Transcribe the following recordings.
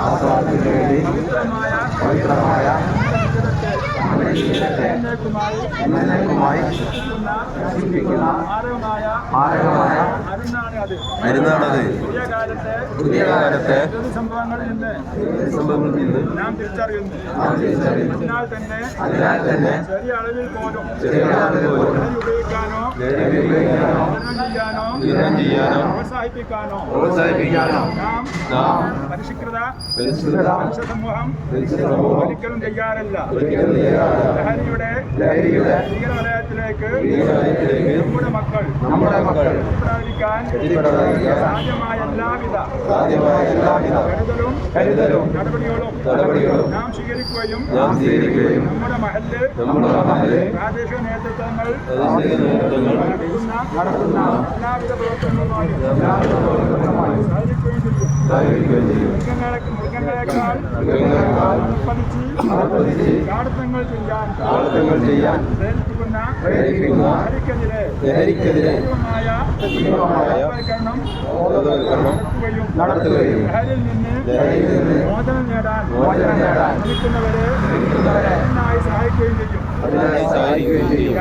ആസ്വാദനത്തിന് വേണ്ടി പവിത്രമായ എന്നേക്കുമായി നശിപ്പിക്കുന്ന മാരകമായ മരുന്നാണത്. പുതിയ കാലത്തെ സംഭവങ്ങളിൽ നിന്ന് നാം തിരിച്ചറിയുന്നു. അതിനാൽ തന്നെ അതിനാൽ തന്നെ ചെറിയ അളവിൽ പോലും ചെറിയ അളവിൽ പോലും ഉപയോഗിക്കാനോ വിതരണം ചെയ്യാനോ പ്രോത്സാഹിപ്പിക്കാനോ. പ്രോത്സാഹിപ്പിക്കാനോ നാം നാം പരിഷ്കൃത പരിശുദ്ധ മനുഷ്യ സമൂഹം ഒരിക്കലും തയ്യാറല്ല. ഒരിക്കലും തയ്യാറല്ല. ലഹരിയുടെ ലഹരിയുടെ ഭീകരവലയത്തിലേക്ക് നമ്മുടെ മക്കൾ നമ്മുടെ മക്കൾ എത്തിപ്പെടാതിരിക്കാൻ സാധ്യമായ എല്ലാവിധ സാധ്യമായ എല്ലാവിധ കരുതലും കരുതലും നടപടികളും നടപടികളും നാം സ്വീകരിക്കുകയും നാം സ്വീകരിക്കുകയും നമ്മുടെ മഹൽ നമ്മുടെ മഹൽ പ്രാദേശിക നേതൃത്വങ്ങൾ നടത്തുന്ന എല്ലാവിധ പ്രവർത്തനങ്ങളുമായി സഹകരിക്കുകയും ചെയ്യും. സഹകരിക്കുകയും ചെയ്യും. മൃഗങ്ങളെ മൃഗങ്ങളെക്കാൾ മൃഗങ്ങളെക്കാൾ പതിച്ച് ചെയ്യാൻ പ്രവർത്തനങ്ങൾ ചെയ്യാൻ പ്രേരിപ്പിക്കുന്ന പ്രേരിപ്പിക്കുന്ന ലഹരിക്കെതിരെ ലഹരിക്കെതിരെ തീവ്രമായ തീവ്രമായ ബോധവൽക്കരണം ബോധവൽക്കരണം നടത്തുകയും ലഹരിയിൽ നിന്ന് മോചനം നേടാൻ മോചനം നേടാൻ ശ്രമിക്കുന്നവരെ അതിനായി സഹായിക്കുകയും ചെയ്യും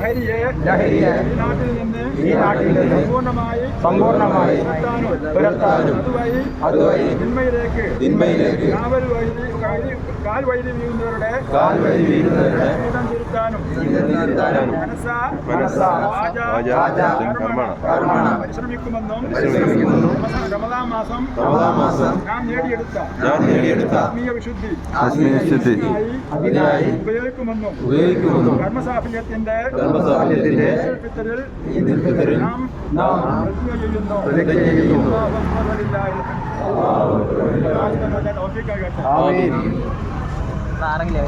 ലഹരിയെ ഈ നാട്ടിൽ നിന്ന് സമ്പൂർണമായി തുരത്താനും അതുവഴി തിന്മയിലേക്ക് കാൽ വഴി വീഴുന്നവരുടെ കാൽ വഴി വീഴുന്നവരുടെ പരിശ്രമിക്കുമെന്നും റമദാൻ- മാസം റമദാൻ മാസം നാം നേടിയെടുത്ത ഞാൻ നേടിയെടുത്ത ആത്മീയ വിശുദ്ധി. ആത്മീയശുദ്ധി ഇതിനായി അതിനായി ഉപയോഗിക്കുമെന്നും ഉപയോഗിക്കുമെന്നും കർമ്മസാഫല്യത്തിന്റെ കർമ്മസാഫല്യത്തിന്റെ ഫിത്തറിൽ നാം നാം പ്രതിജ്ഞ ചെയ്യുന്നു. ആമീൻ. ആരെങ്കിലും